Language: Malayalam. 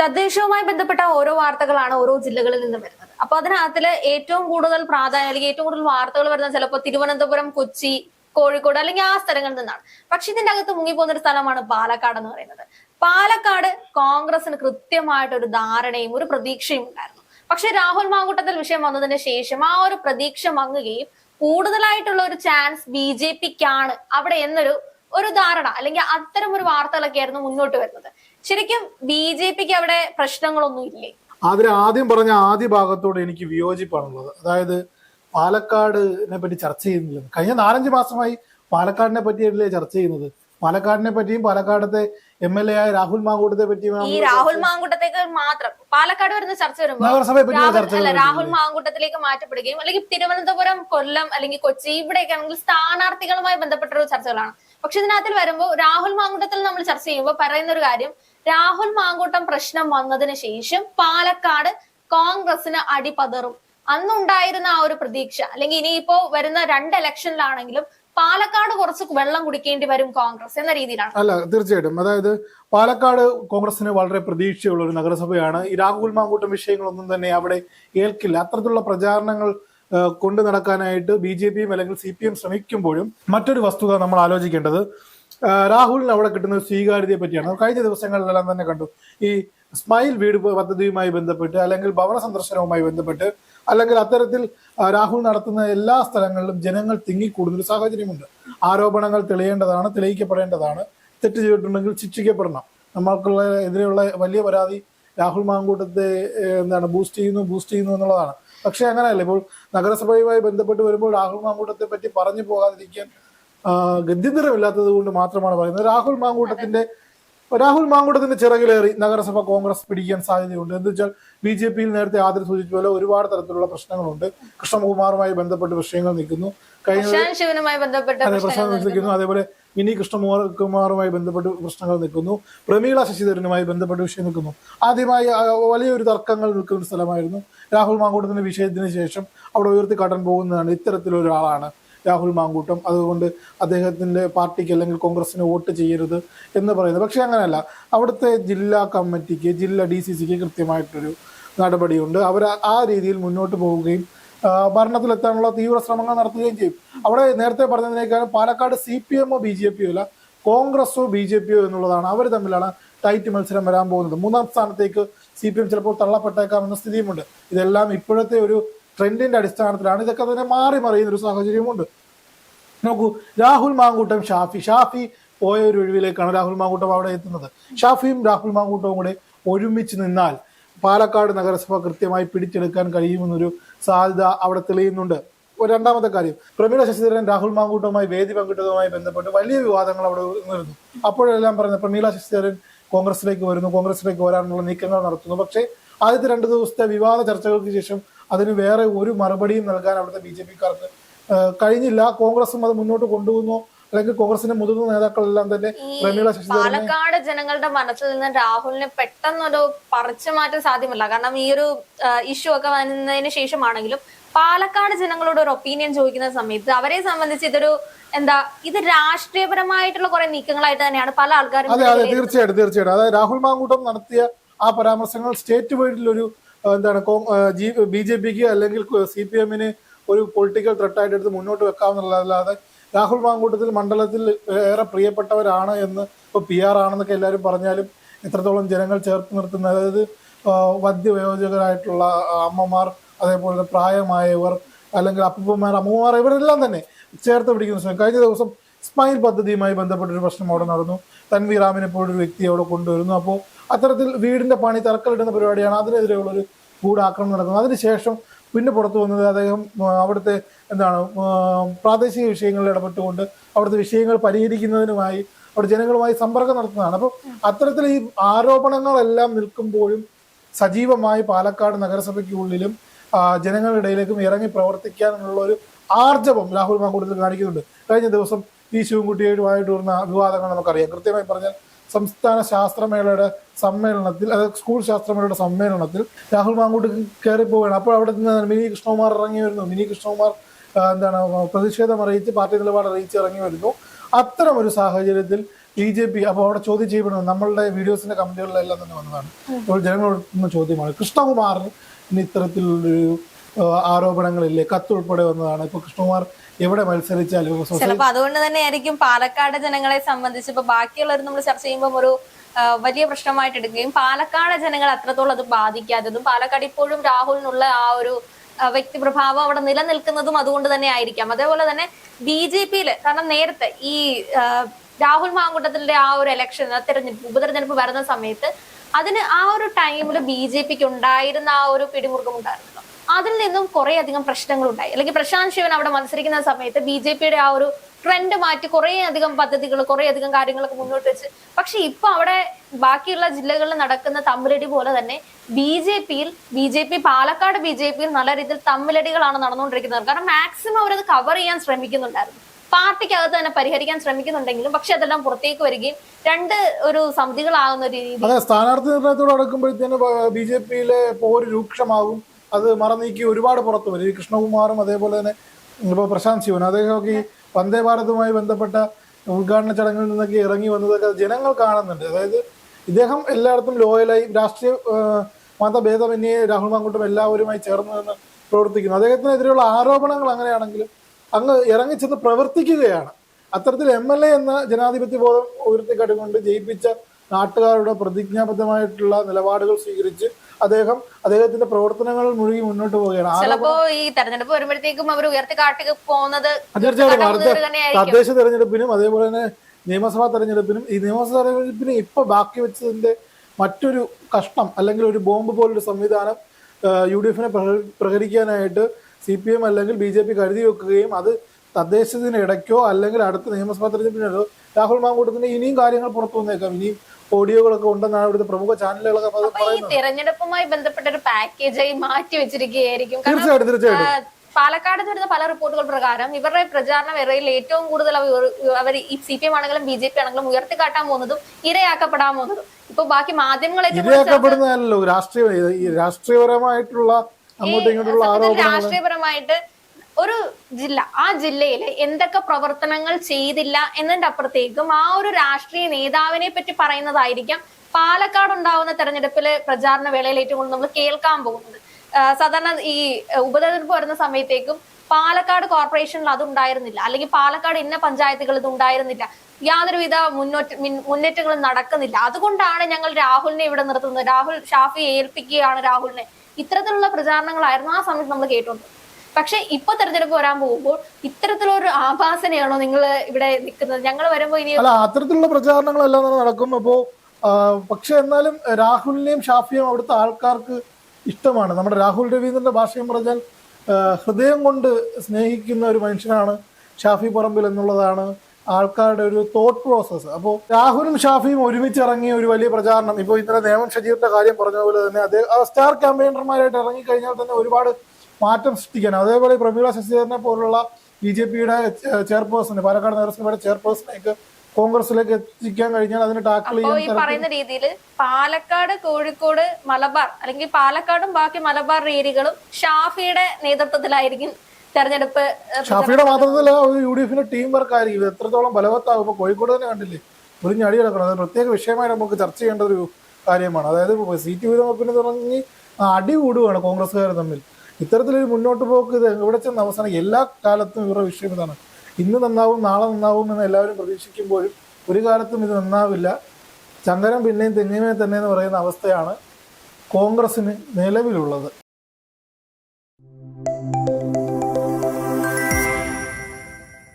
തദ്ദേശവുമായി ബന്ധപ്പെട്ട ഓരോ വാർത്തകളാണ് ഓരോ ജില്ലകളിൽ നിന്ന് വരുന്നത്. അപ്പൊ അതിനകത്തിൽ ഏറ്റവും കൂടുതൽ പ്രാധാന്യം അല്ലെങ്കിൽ ഏറ്റവും കൂടുതൽ വാർത്തകൾ വരുന്നത് ചിലപ്പോൾ തിരുവനന്തപുരം കൊച്ചി കോഴിക്കോട് അല്ലെങ്കിൽ ആ സ്ഥലങ്ങളിൽ നിന്നാണ്. പക്ഷെ ഇതിന്റെ അകത്ത് മുങ്ങിപ്പോകുന്ന ഒരു സ്ഥലമാണ് പാലക്കാട് എന്ന് പറയുന്നത്. പാലക്കാട് കോൺഗ്രസിന് കൃത്യമായിട്ട് ഒരു ധാരണയും ഒരു പ്രതീക്ഷയും ഉണ്ടായിരുന്നു. പക്ഷെ രാഹുൽ മാങ്കൂട്ടത്തിൽ വിഷയം വന്നതിന് ശേഷം ആ ഒരു പ്രതീക്ഷ മങ്ങുകയും കൂടുതലായിട്ടുള്ള ഒരു ചാൻസ് ബി ജെ പിക്കാണ് അവിടെ എന്നൊരു ഒരു ധാരണ അല്ലെങ്കിൽ അത്തരം ഒരു വാർത്തകളൊക്കെ ആയിരുന്നു മുന്നോട്ട് വരുന്നത്. ശരിക്കും ബി ജെ പിക്ക് അവിടെ പ്രശ്നങ്ങളൊന്നും ഇല്ലേ? ആദ്യം പറഞ്ഞ ആദ്യ ഭാഗത്തോട് എനിക്ക് വിയോജിപ്പാണുള്ളത്. അതായത് പാലക്കാടിനെ പറ്റി ചർച്ച ചെയ്യുന്നില്ല. കഴിഞ്ഞ നാലഞ്ച് മാസമായി പാലക്കാടിനെ പറ്റിയല്ലേ ചർച്ച ചെയ്യുന്നത്? പാലക്കാടിനെ പറ്റിയും പാലക്കാടത്തെ എം എൽ എ ആയ രാഹുൽ മാങ്കൂട്ടത്തെ പറ്റിയും ഈ രാഹുൽ മാങ്കൂട്ടത്തേക്ക് മാത്രം. പാലക്കാട് വരുന്ന ചർച്ച വരുമ്പോൾ രാഹുൽ മാങ്കൂട്ടത്തിലേക്ക് മാറ്റപ്പെടുകയും അല്ലെങ്കിൽ തിരുവനന്തപുരം കൊല്ലം അല്ലെങ്കിൽ കൊച്ചി ഇവിടെയൊക്കെ ആണെങ്കിൽ സ്ഥാനാർത്ഥികളുമായി ബന്ധപ്പെട്ട ചർച്ചകളാണ്. പക്ഷെ ഇതിനകത്തിൽ വരുമ്പോൾ രാഹുൽ മാങ്കൂട്ടത്തിൽ നമ്മൾ ചർച്ച ചെയ്യുമ്പോൾ പറയുന്ന ഒരു കാര്യം രാഹുൽ മാങ്കൂട്ടം പ്രശ്നം വന്നതിന് ശേഷം പാലക്കാട് കോൺഗ്രസിന് അടിപതറും. അന്നുണ്ടായിരുന്ന ആ ഒരു പ്രതീക്ഷ അല്ലെങ്കിൽ ഇനിയിപ്പോ വരുന്ന രണ്ട് ഇലക്ഷനിലാണെങ്കിലും പാലക്കാട് കുറച്ച് വെള്ളം കുടിക്കേണ്ടി വരും കോൺഗ്രസ് എന്ന രീതിയിലാണ്. അല്ല തീർച്ചയായിട്ടും. അതായത് പാലക്കാട് കോൺഗ്രസിന് വളരെ പ്രതീക്ഷയുള്ള ഒരു നഗരസഭയാണ്. ഈ രാഹുൽ മാങ്കൂട്ടം വിഷയങ്ങളൊന്നും തന്നെ അവിടെ ഏൽക്കില്ല. അത്തരത്തിലുള്ള പ്രചാരണങ്ങൾ കൊണ്ടു നടക്കാനായിട്ട് ബി ജെ പിയും അല്ലെങ്കിൽ സി പി എം ശ്രമിക്കുമ്പോഴും മറ്റൊരു വസ്തുത നമ്മൾ ആലോചിക്കേണ്ടത് രാഹുലിന് അവിടെ കിട്ടുന്ന സ്വീകാര്യതയെ പറ്റിയാണ്. കഴിഞ്ഞ ദിവസങ്ങളിലെല്ലാം തന്നെ കണ്ടു. ഈ സ്മൈൽ വീട് പദ്ധതിയുമായി ബന്ധപ്പെട്ട് അല്ലെങ്കിൽ ഭവന സന്ദർശനവുമായി ബന്ധപ്പെട്ട് അല്ലെങ്കിൽ അത്തരത്തിൽ രാഹുൽ നടത്തുന്ന എല്ലാ സ്ഥലങ്ങളിലും ജനങ്ങൾ തിങ്ങിക്കൂടുന്ന ഒരു സാഹചര്യമുണ്ട്. ആരോപണങ്ങൾ തെളിയേണ്ടതാണ് തെളിയിക്കപ്പെടേണ്ടതാണ്. തെറ്റ് ചെയ്തിട്ടുണ്ടെങ്കിൽ ശിക്ഷിക്കപ്പെടണം. നമ്മൾക്കുള്ള എതിരെയുള്ള വലിയ പരാതി രാഹുൽ മാങ്കൂട്ടത്തെ എന്താണ് ബൂസ്റ്റ് ചെയ്യുന്നു ബൂസ്റ്റ് ചെയ്യുന്നു എന്നുള്ളതാണ്. പക്ഷെ അങ്ങനെയല്ല. ഇപ്പോൾ നഗരസഭയുമായി ബന്ധപ്പെട്ട് വരുമ്പോൾ രാഹുൽ മാങ്കൂട്ടത്തെ പറ്റി പറഞ്ഞു പോകാതിരിക്കാൻ ഗത്യന്തരമില്ലാത്തത് കൊണ്ട് മാത്രമാണ് പറയുന്നത്. രാഹുൽ മാങ്കൂട്ടത്തിന്റെ രാഹുൽ മാങ്കൂട്ടത്തിന്റെ ചിറകിലേറി നഗരസഭ കോൺഗ്രസ് പിടിക്കാൻ സാധ്യതയുണ്ട്. എന്ന് വെച്ചാൽ ബി ജെ പിയിൽ നേരത്തെ ആദ്യം സൂചിപ്പിച്ച പോലെ ഒരുപാട് തരത്തിലുള്ള പ്രശ്നങ്ങളുണ്ട്. കൃഷ്ണകുമാറുമായി ബന്ധപ്പെട്ട് വിഷയങ്ങൾ നിൽക്കുന്നു. കഴിഞ്ഞ നിൽക്കുന്നു. അതേപോലെ മിനി കൃഷ്ണകുമാർ കുമാറുമായി ബന്ധപ്പെട്ട് പ്രശ്നങ്ങൾ നിൽക്കുന്നു. പ്രമീള ശശിധരനുമായി ബന്ധപ്പെട്ട് വിഷയം നിൽക്കുന്നു. ആദ്യമായി വലിയൊരു തർക്കങ്ങൾ നിൽക്കുന്ന സ്ഥലമായിരുന്നു. രാഹുൽ മാങ്കൂട്ടത്തിന്റെ വിഷയത്തിന് ശേഷം അവിടെ ഉയർത്തിക്കാട്ടാൻ പോകുന്നതാണ് ഇത്തരത്തിലൊരാളാണ് രാഹുൽ മാങ്കൂട്ടം. അതുകൊണ്ട് അദ്ദേഹത്തിന്റെ പാർട്ടിക്ക് അല്ലെങ്കിൽ കോൺഗ്രസിന് വോട്ട് ചെയ്യരുത് എന്ന് പറയുന്നത്. പക്ഷെ അങ്ങനെയല്ല. അവിടുത്തെ ജില്ലാ കമ്മിറ്റിക്ക് ജില്ലാ ഡി സി സിക്ക് കൃത്യമായിട്ടൊരു നടപടിയുണ്ട്. അവർ ആ രീതിയിൽ മുന്നോട്ട് പോവുകയും ഭരണത്തിലെത്താനുള്ള തീവ്ര ശ്രമങ്ങൾ നടത്തുകയും ചെയ്യും. അവിടെ നേരത്തെ പറഞ്ഞതിനേക്കാളും പാലക്കാട് സി പി എമ്മോ ബി ജെ പിയോ അല്ല കോൺഗ്രസോ ബി ജെ പിയോ എന്നുള്ളതാണ്. അവർ തമ്മിലാണ് ടൈറ്റ് മത്സരം വരാൻ പോകുന്നത്. മൂന്നാം സ്ഥാനത്തേക്ക് സി പി എം ചിലപ്പോൾ തള്ളപ്പെട്ടേക്കാമെന്ന സ്ഥിതിയുമുണ്ട്. ഇതെല്ലാം ഇപ്പോഴത്തെ ഒരു ട്രെൻഡിന്റെ അടിസ്ഥാനത്തിലാണ്. ഇതൊക്കെ തന്നെ മാറി മറിയുന്ന ഒരു സാഹചര്യമുണ്ട് നോക്കൂ രാഹുൽ മാങ്കൂട്ടം ഷാഫി. ഷാഫി പോയ ഒരു ഒഴിവിലേക്കാണ് രാഹുൽ മാങ്കൂട്ടം അവിടെ എത്തുന്നത്. ഷാഫിയും രാഹുൽ മാങ്കൂട്ടവും കൂടെ ഒരുമിച്ച് നിന്നാൽ പാലക്കാട് നഗരസഭ കൃത്യമായി പിടിച്ചെടുക്കാൻ കഴിയുമെന്നൊരു സാധ്യത അവിടെ തെളിയുന്നുണ്ട്. രണ്ടാമത്തെ കാര്യം. പ്രമീള ശശിധരൻ രാഹുൽ മാങ്കൂട്ടവുമായി വേദി പങ്കിട്ടതുമായി ബന്ധപ്പെട്ട് വലിയ വിവാദങ്ങൾ അവിടെ ഉയർന്നു. അപ്പോഴെല്ലാം പറയുന്നത് പ്രമീള ശശിധരൻ കോൺഗ്രസിലേക്ക് വരുന്നു. കോൺഗ്രസിലേക്ക് വരാനുള്ള നീക്കങ്ങൾ നടത്തുന്നു. പക്ഷേ ആദ്യത്തെ രണ്ട് ദിവസത്തെ വിവാദ ചർച്ചകൾക്ക് ശേഷം അതിന് വേറെ ഒരു മറുപടിയും നൽകാൻ അവിടുത്തെ ബി ജെ പിക്കാർക്ക് കഴിഞ്ഞില്ല. കോൺഗ്രസും അത് മുന്നോട്ട് കൊണ്ടുപോകുന്നു അല്ലെങ്കിൽ കോൺഗ്രസിന്റെ മുതിർന്ന നേതാക്കളെല്ലാം തന്നെ പ്രമീള പാലക്കാട് ജനങ്ങളുടെ മനസ്സിൽ നിന്ന് രാഹുലിനെ പെട്ടെന്നൊരു പറിച്ചു മാറ്റാൻ സാധ്യമല്ല. കാരണം ഈ ഒരു ഇഷ്യൂ ഒക്കെ വന്നതിന് ശേഷമാണെങ്കിലും പാലക്കാട് ജനങ്ങളോട് ഒരു ഒപ്പീനിയൻ ചോദിക്കുന്ന സമയത്ത് അവരെ സംബന്ധിച്ച് ഇതൊരു എന്താ ഇത് രാഷ്ട്രീയപരമായിട്ടുള്ള കുറെ നീക്കങ്ങളായിട്ട് തന്നെയാണ് പല ആൾക്കാരും അതെ അതെ. തീർച്ചയായിട്ടും തീർച്ചയായിട്ടും അതായത് രാഹുൽ മാങ്കൂട്ടം നടത്തിയ ആ പരാമർശങ്ങൾ സ്റ്റേറ്റ് വൈഡിലൊരു എന്താണ് ബി ജെ പിക്ക് അല്ലെങ്കിൽ സി പി എമ്മിന് ഒരു പൊളിറ്റിക്കൽ ത്രെട്ടായിട്ട് എടുത്ത് മുന്നോട്ട് വെക്കാമെന്നുള്ളതല്ലാതെ രാഹുൽ മാങ്കൂട്ടത്തിൽ മണ്ഡലത്തിൽ ഏറെ പ്രിയപ്പെട്ടവരാണ് എന്ന് ഇപ്പോൾ പി ആർ ആണെന്നൊക്കെ എല്ലാവരും പറഞ്ഞാലും എത്രത്തോളം ജനങ്ങൾ ചേർത്ത് നിർത്തുന്ന അതായത് വദ്യവയോജകരായിട്ടുള്ള അമ്മമാർ അതേപോലെ പ്രായമായവർ അല്ലെങ്കിൽ അപ്പൂപ്പന്മാർ അമ്മമാർ ഇവരെല്ലാം തന്നെ ചേർത്ത് പിടിക്കുന്ന ശ്രമം കഴിഞ്ഞ ദിവസം സ്മൈൽ പദ്ധതിയുമായി ബന്ധപ്പെട്ടൊരു പ്രശ്നം അവിടെ നടന്നു. തൻവീർ റാമിനെ പോലൊരു വ്യക്തി അവിടെ കൊണ്ടുവരുന്നു. അപ്പോൾ അത്തരത്തിൽ വീടിന്റെ പണി തറക്കല്ലിടുന്ന പരിപാടിയാണ് അതിനെതിരെയുള്ള ഒരു ഗൂഢാക്രമണം നടക്കുന്നത്. അതിനുശേഷം പിന്നെ പുറത്തു വന്നത് അദ്ദേഹം അവിടുത്തെ എന്താണ് പ്രാദേശിക വിഷയങ്ങളിൽ ഇടപെട്ടുകൊണ്ട് അവിടുത്തെ വിഷയങ്ങൾ പരിഹരിക്കുന്നതിനുമായി അവിടെ ജനങ്ങളുമായി സമ്പർക്കം നടത്തുന്നതാണ്. അപ്പോൾ അത്തരത്തിൽ ഈ ആരോപണങ്ങളെല്ലാം നിൽക്കുമ്പോഴും സജീവമായി പാലക്കാട് നഗരസഭയ്ക്കുള്ളിലും ജനങ്ങളുടെ ഇടയിലേക്കും ഇറങ്ങി പ്രവർത്തിക്കാനുള്ള ഒരു ആർജവം രാഹുൽ മാങ്കൂട്ടത്തിൽ കാണിക്കുന്നുണ്ട്. കഴിഞ്ഞ ദിവസം ഈ ശിവൻകുട്ടിയുമായിട്ട് വരുന്ന വിവാദങ്ങൾ നമുക്കറിയാം. കൃത്യമായി പറഞ്ഞാൽ സംസ്ഥാന ശാസ്ത്രമേളയുടെ സമ്മേളനത്തിൽ അതായത് സ്കൂൾ ശാസ്ത്രമേളയുടെ സമ്മേളനത്തിൽ രാഹുൽ മാങ്കൂട്ട് കയറി പോവുകയാണ് അപ്പോൾ അവിടെ നിന്ന് മിനി കൃഷ്ണകുമാർ ഇറങ്ങി വരുന്നു. മിനി കൃഷ്ണകുമാർ എന്താണ് പ്രതിഷേധം അറിയിച്ച് പാർട്ടി നിലപാട് അറിയിച്ച് ഇറങ്ങി വരുന്നു. അത്തരം ഒരു സാഹചര്യത്തിൽ ബി ജെ പി അപ്പോൾ അവിടെ ചോദ്യം ചെയ്യപ്പെടുന്നത് നമ്മളുടെ വീഡിയോസിന്റെ കമന്റുകളിലെല്ലാം തന്നെ വന്നതാണ്. അപ്പോൾ ജനങ്ങളോട് ചോദ്യമാണ്. കൃഷ്ണകുമാറിന് ഇന്ന് ഇത്തരത്തിലുള്ളൊരു ആരോപണങ്ങളില്ലേ കത്തുൾപ്പെടെ വന്നതാണ്. ഇപ്പൊ കൃഷ്ണകുമാർ എവിടെ മത്സരിച്ചാലും ചിലപ്പോ അതുകൊണ്ട് തന്നെ ആയിരിക്കും പാലക്കാട് ജനങ്ങളെ സംബന്ധിച്ച് ഇപ്പൊ ബാക്കിയുള്ളവർ നമ്മൾ ചർച്ച ചെയ്യുമ്പോൾ ഒരു വലിയ പ്രശ്നമായിട്ട് എടുക്കുകയും പാലക്കാട് ജനങ്ങൾ അത്രത്തോളം അത് ബാധിക്കാത്തതും പാലക്കാട് ഇപ്പോഴും രാഹുലിനുള്ള ആ ഒരു വ്യക്തി പ്രഭാവം അവിടെ നിലനിൽക്കുന്നതും അതുകൊണ്ട് തന്നെ ആയിരിക്കാം. അതേപോലെ തന്നെ ബി ജെ പിയിൽ കാരണം നേരത്തെ ഈ രാഹുൽ മാങ്കുട്ടത്തിന്റെ ആ ഒരു ഇലക്ഷൻ തെരഞ്ഞെടുപ്പ് ഉപതെരഞ്ഞെടുപ്പ് വരുന്ന സമയത്ത് അതിന് ആ ഒരു ടൈമിൽ ബി ജെ പിക്ക് ഉണ്ടായിരുന്ന ആ ഒരു പിടിമുറുക്കം ഉണ്ടായിരുന്നല്ലോ അതിൽ നിന്നും കുറെ അധികം പ്രശ്നങ്ങൾ ഉണ്ടായി അല്ലെങ്കിൽ പ്രശാന്ത് ശിവൻ അവിടെ മത്സരിക്കുന്ന സമയത്ത് ബി ജെ പിയുടെ ആ ഒരു ട്രെൻഡ് മാറ്റി കുറെ അധികം പദ്ധതികൾ കുറെ അധികം കാര്യങ്ങളൊക്കെ മുന്നോട്ട് വെച്ച്. പക്ഷെ ഇപ്പൊ അവിടെ ബാക്കിയുള്ള ജില്ലകളിൽ നടക്കുന്ന തമ്മിലടി പോലെ തന്നെ ബി ജെ പിയിൽ B J P Palakkad B J പിയിൽ നല്ല രീതിയിൽ തമ്മിലടികളാണ് നടന്നുകൊണ്ടിരിക്കുന്നത്. കാരണം മാക്സിമം അവരത് കവർ ചെയ്യാൻ ശ്രമിക്കുന്നുണ്ടായിരുന്നു. പാർട്ടിക്കകത്ത് തന്നെ പരിഹരിക്കാൻ ശ്രമിക്കുന്നുണ്ടെങ്കിലും പക്ഷെ അതെല്ലാം പുറത്തേക്ക് വരികയും രണ്ട് ഒരു സമിതികളാകുന്ന ഒരു രീതി അതെ സ്ഥാനാർത്ഥി നിർണയത്തോട് അടുക്കുമ്പോഴത്തേന് ബി ജെ പിയിലെ പോര് രൂക്ഷമാകും. അത് മറനീക്കി ഒരുപാട് പുറത്തു വരും. ഈ കൃഷ്ണകുമാറും അതേപോലെ തന്നെ ഇപ്പോൾ പ്രശാന്ത് ശിവൻ അദ്ദേഹമൊക്കെ ഈ വന്ദേ ഭാരതുമായി ബന്ധപ്പെട്ട ഉദ്ഘാടന ചടങ്ങുകളിൽ നിന്നൊക്കെ ഇറങ്ങി വന്നതൊക്കെ ജനങ്ങൾ കാണുന്നുണ്ട്. അതായത് ഇദ്ദേഹം എല്ലായിടത്തും ലോയലായി രാഷ്ട്രീയ മതഭേദമന്യേ രാഹുൽ മാങ്കൂട്ടും എല്ലാവരുമായി ചേർന്ന് നിന്ന് പ്രവർത്തിക്കുന്നു. അദ്ദേഹത്തിനെതിരെയുള്ള ആരോപണങ്ങൾ അങ്ങനെയാണെങ്കിലും അങ്ങ് ഇറങ്ങിച്ചെന്ന് പ്രവർത്തിക്കുകയാണ്. അത്തരത്തിൽ എം എൽ എ എന്ന ജനാധിപത്യ ബോധം ഉയർത്തിക്കാട്ടിക്കൊണ്ട് ജയിപ്പിച്ച നാട്ടുകാരുടെ പ്രതിജ്ഞാബദ്ധമായിട്ടുള്ള നിലപാടുകൾ സ്വീകരിച്ച് അദ്ദേഹം അദ്ദേഹത്തിന്റെ പ്രവർത്തനങ്ങൾ മുഴുകി മുന്നോട്ട് പോവുകയാണ്. ചിലപ്പോ ഈ തെരഞ്ഞെടുപ്പ് വരുമ്പോഴത്തേക്കും അവർ ഉയർത്തി കാട്ടി പോകുന്നത് തീർച്ചയായിട്ടും തദ്ദേശ തെരഞ്ഞെടുപ്പിനും അതേപോലെ തന്നെ നിയമസഭാ തെരഞ്ഞെടുപ്പിനും ഈ നിയമസഭാ തെരഞ്ഞെടുപ്പിന് ഇപ്പൊ ബാക്കി വെച്ചതിന്റെ മറ്റൊരു കഷ്ടം അല്ലെങ്കിൽ ഒരു ബോംബ് പോലൊരു സംവിധാനം യു ഡി എഫിനെ പ്രഹരിക്കാനായിട്ട് സി പി എം അല്ലെങ്കിൽ ബി ജെ പി കരുതി വെക്കുകയും അത് തദ്ദേശത്തിന് ഇടയ്ക്കോ അല്ലെങ്കിൽ അടുത്ത നിയമസഭാ തെരഞ്ഞെടുപ്പിനോ രാഹുൽ മാങ്കൂട്ടത്തിന് ഇനിയും കാര്യങ്ങൾ പുറത്തു വന്നേക്കാം. ഇനിയും ഓഡിയോകളൊക്കെ ഉണ്ടെന്നാണ് ഇവിടുത്തെ പ്രമുഖ ചാനലുകളൊക്കെ പറയുന്നത്. തെരഞ്ഞെടുപ്പുമായി ബന്ധപ്പെട്ട ഒരു പാക്കേജായി മാറ്റി വെച്ചിരിക്കുകയായിരിക്കും. തീർച്ചയായിട്ടും തീർച്ചയായിട്ടും. പാലക്കാട് നിന്ന് വരുന്ന പല റിപ്പോർട്ടുകൾ പ്രകാരം ഇവരുടെ പ്രചാരണ വേറയിൽ ഏറ്റവും കൂടുതൽ അവർ ഈ സി പി എം ആണെങ്കിലും ബി ജെ പി ആണെങ്കിലും ഉയർത്തിക്കാട്ടാൻ പോകുന്നതും ഇരയാക്കപ്പെടാൻ പോകുന്നതും. ഇപ്പൊ ബാക്കി മാധ്യമങ്ങളെ ഇരയാക്കപ്പെടുന്നതല്ലോ രാഷ്ട്രീയ രാഷ്ട്രീയപരമായിട്ടുള്ള അങ്ങോട്ടും ഇങ്ങോട്ടുള്ള രാഷ്ട്രീയപരമായിട്ട് ഒരു ജില്ല ആ ജില്ലയിൽ എന്തൊക്കെ പ്രവർത്തനങ്ങൾ ചെയ്തില്ല എന്നതിന്റെ അപ്പുറത്തേക്കും ആ ഒരു രാഷ്ട്രീയ നേതാവിനെ പറ്റി പറയുന്നതായിരിക്കാം പാലക്കാട് ഉണ്ടാവുന്ന തെരഞ്ഞെടുപ്പിലെ പ്രചാരണ വേളയിൽ ഏറ്റവും കൂടുതൽ നമ്മൾ കേൾക്കാൻ പോകുന്നത്. സാധാരണ ഈ ഉപതെരഞ്ഞെടുപ്പ് വരുന്ന സമയത്തേക്കും പാലക്കാട് കോർപ്പറേഷനിൽ അതുണ്ടായിരുന്നില്ല അല്ലെങ്കിൽ പാലക്കാട് ഇന്ന പഞ്ചായത്തുകൾ ഇതുണ്ടായിരുന്നില്ല യാതൊരുവിധ മുന്നോട്ട് മുന്നേറ്റങ്ങളും നടക്കുന്നില്ല. അതുകൊണ്ടാണ് ഞങ്ങൾ രാഹുലിനെ ഇവിടെ നിർത്തുന്നത്. രാഹുൽ ഷാഫി ഏൽപ്പിക്കുകയാണ് രാഹുലിനെ. ഇത്തരത്തിലുള്ള പ്രചാരണങ്ങളായിരുന്നു ആ സമയത്ത് നമ്മൾ കേട്ടോണ്ട് പക്ഷെ ഇപ്പൊ തെരഞ്ഞെടുപ്പ് വരാൻ പോകുമ്പോൾ ഇത്തരത്തിലൊരു ആഭാസനയാണോ നിങ്ങൾ ഇവിടെ നിൽക്കുന്നത്? ഞങ്ങൾ വരുമ്പോ ഇനി അല്ല അത്തരത്തിലുള്ള പ്രചാരണങ്ങളെല്ലാം തന്നെ നടക്കും. അപ്പോ പക്ഷെ എന്നാലും രാഹുലിനെയും ഷാഫിയും അവിടുത്തെ ആൾക്കാർക്ക് ഇഷ്ടമാണ്. നമ്മുടെ രാഹുൽ രവീന്ദ്രന്റെ ഭാഷയും പറഞ്ഞാൽ ഹൃദയം കൊണ്ട് സ്നേഹിക്കുന്ന ഒരു മനുഷ്യനാണ് ഷാഫി പറമ്പിൽ എന്നുള്ളതാണ് ആൾക്കാരുടെ ഒരു തോട്ട് പ്രോസസ്സ് അപ്പോൾ രാഹുലും ഷാഫിയും ഒരുമിച്ച് ഇറങ്ങിയ ഒരു വലിയ പ്രചാരണം. ഇപ്പോൾ ഇന്നലെ നേമൻ ഷജീറിന്റെ കാര്യം പറഞ്ഞ പോലെ തന്നെ അദ്ദേഹം സ്റ്റാർ ക്യാമ്പയിനർമാരായിട്ട് ഇറങ്ങിക്കഴിഞ്ഞാൽ തന്നെ ഒരുപാട് മാറ്റം സൃഷ്ടിക്കാനും അതേപോലെ പ്രമീള ശശിധരനെ പോലുള്ള ബി ജെ പിയുടെ ചെയർപേഴ്സൺ പാലക്കാട് നഗരസഭയുടെ ചെയർപേഴ്സണേക്ക് കോൺഗ്രസിലേക്ക് എത്തിക്കാൻ കഴിഞ്ഞാൽ അതിന് ടാക്കിൾ അപ്പോ ഈ ചെയ്യാൻ പറയുന്ന രീതിയിൽ പാലക്കാട് കോഴിക്കോട് മലബാർ അല്ലെങ്കിൽ പാലക്കാടും ബാക്കി മലബാർ ഏരിയകളും ഷാഫിയുടെ നേതൃത്വത്തിലായിരിക്കും തെരഞ്ഞെടുപ്പ് ഷാഫിയുടെ മാത്രമല്ല ഒരു യു ഡി എഫിന്റെ ടീം വർക്ക് ആയിരിക്കും എത്രത്തോളം ബലവത്താകും ഇപ്പൊ കോഴിക്കോട് തന്നെ കണ്ടില്ലേ ഒരു ഞടി കിടക്കണം. അത് പ്രത്യേക വിഷയമായി നമുക്ക് ചർച്ച ചെയ്യേണ്ട ഒരു കാര്യമാണ്. അതായത് സീറ്റ് വീതമപ്പിന് തുടങ്ങി അടി കൂടുകയാണ് കോൺഗ്രസ്സുകാർ തമ്മിൽ. ഇത്തരത്തിലൊരു മുന്നോട്ട് പോക്ക് ഇത് എവിടെ ചെന്ന് അവസാനം എല്ലാ കാലത്തും ഇവരുടെ വിഷയം ഇതാണ്. ഇന്ന് നന്നാവും നാളെ നന്നാവും എന്ന് എല്ലാവരും പ്രതീക്ഷിക്കുമ്പോഴും ഒരു കാലത്തും ഇത് നന്നാവില്ല. ചങ്കരം പിന്നെയും തെങ്ങിനെ തന്നെ എന്ന് പറയുന്ന അവസ്ഥയാണ് കോൺഗ്രസിന് നിലവിലുള്ളത്.